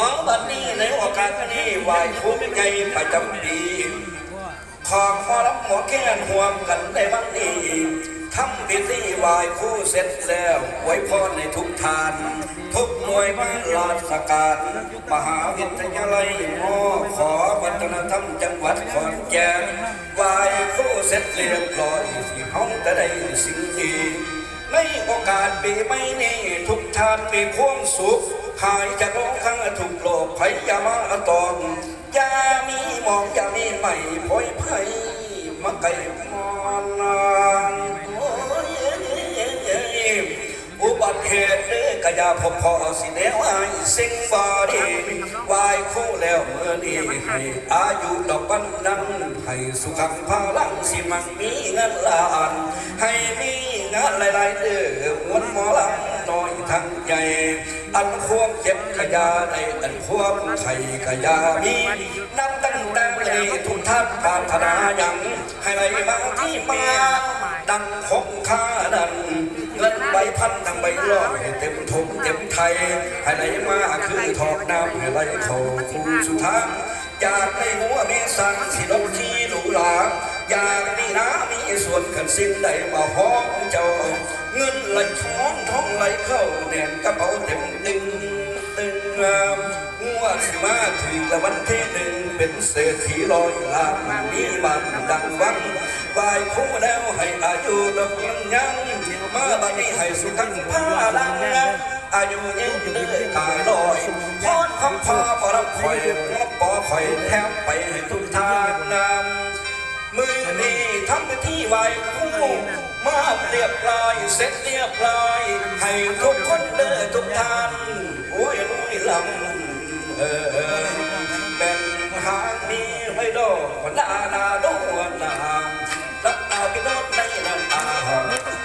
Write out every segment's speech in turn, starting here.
หมอบัดนี้ในโอกาสนี้ไหวคุ้มใจประจำปีขอขอรับหมอแค้นห่วมกันในวันนี้ทำพิธีไหว้คู่เสร็จแล้วไว้พรในทุกทาน ทุกหน่วยบ้านราชการ มหาวิทยาลัยมอขอวัฒนธรรมจังหวัดขอนแก่นไหว้คู่เสร็จเรียบร้อยสิเฮาจะได้สิ่งดีในโอกาสปีใหม่นี้ทุกทานมีความสุข หายจากโรคข้างทุกโรคภัยอยามาตอมอย่ามีหมองยามีใหม่พอยภัยมาไกลมอนานโอ้ยอุบัติเหตุเด้อกะยาพบพอสิแนวอายสิ่งบ่ดีวายคู่แล้วเมื่อนี้ให้อายุดอกบันนั้นให้สุขังพลังสิมังมีเงินล้าน ให้มีงานหลายๆเด้อมวนหมอลำน้อยทั้งใหญ่ อันควมเจ็บขยาในอันควมไข่ขยามีนับตั้งแต่นี้ทุกท่านปรารถนาอย่างให้ไหลมาที่มาดังคงค่าดันเงินใบพันทั้งใบร้อยเต็มทงเต็มไทยให้ไหลมาคือทอกน้ำให้ไหลเข้าคูสุท้าอยากในหัวเมสังสิลงที่หรูหราอยากมีน้ำ ส่วนกันสิ้นได้มาห้องเจ้า เงินไหลท้องท้องไหลเข้าแน่นกระเป๋าเต็มตึงตึงงามงวดสิมาถึงละวันที่หนึ่งเป็นเศรษฐีร้อยล้านมีบ้านดังวังไหวคู่แล้วให้อายุดอกยังยังมาบัดนี้ให้สุขังพาลังอายุยืนเลยตายลอยพรคำพาปรับคอยปอคอยแทบไปให้ทุกทางนำ ทำพิธีไหว้ครูมาเรียบร้อยเสร็จเรียบร้อย ให้ทุกคนเด้อทุกท่านโอ้ยลุยลำเออเออเป็นหางมีไม่ดอกดาดาดวนนารับตาพี่น้องในน้ำตา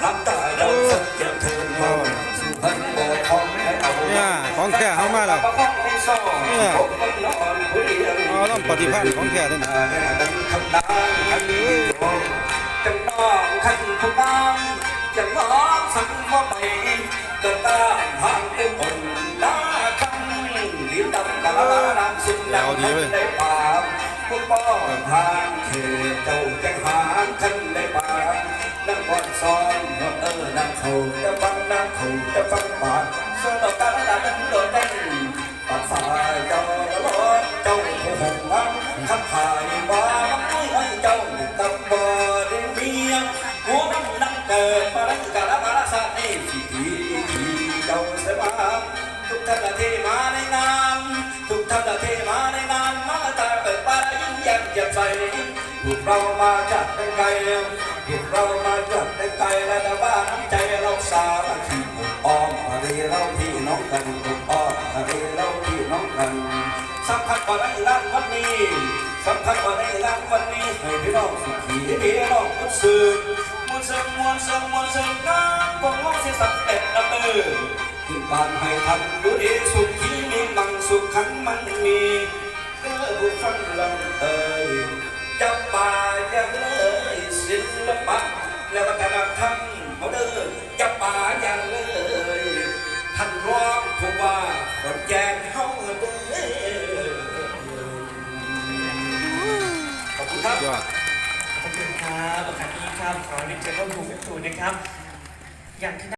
รับตาเราสักเจ็บเธอมองสุพรรณโบทองให้เอาเนี่ยของแท้เข้ามาแล้วประคองให้ซ่อผมต้องนอนผู้เอ๋อต้องปฏิภาณของแท้ด้วยนะทำได้คันนี้จะ ขันทุกน้ำจะล้อมสังว่าไปจะตามทางเต็มบนดาคันลิ้นดำกะลาดำสุดดำได้ป่าผู้ป้องทางเขตเจ้าจะหาคันได้ป่านั่งก่อนซ้อนเออนั่งเขาจะฟังนั่งเขาจะฟังป่า เกิดมาดังกะลมาละสะเทีทีทีเจ้าเสมาทุกท่านละเทมาในงานทุกท่านละเทมาในงานมาตาเปิดปายิ้มย้มแจ่มใสพวกเรามาจากแต่ไกลพวกเรามาจากแต่ไกลและแต่ว่าน้ำใจเราสามัคคีอ้อมอะไรเราพี่น้องกันทุกอ้อมอะไรเราพี่น้องกันสำคัญกว่าในร้านวันนี้สำคัญกว่าในร้านวันนี้ให้พี่น้องสุขีพี่น้องมุดสืบ มุดสืบมวลสืบมวลสืบน้ำของเราเสียสักเอ็ดดำเนินขึ้นบ้านให้ทำดูดีสุขที่มีมังสุขขันมันมีเออผู้ฟังลำเอ่ยจับป่าอย่างเลยศิลปะและวัฒนธรรมเขาเดินจับป่าอย่างเลยท่านร้องผู้ว่าคนแจงเขาเดินขอบคุณครับ ครับโอกาสนี้ครับ ขอเรียนเชิญเข้าสู่เป็นครูนะครับ อย่างที่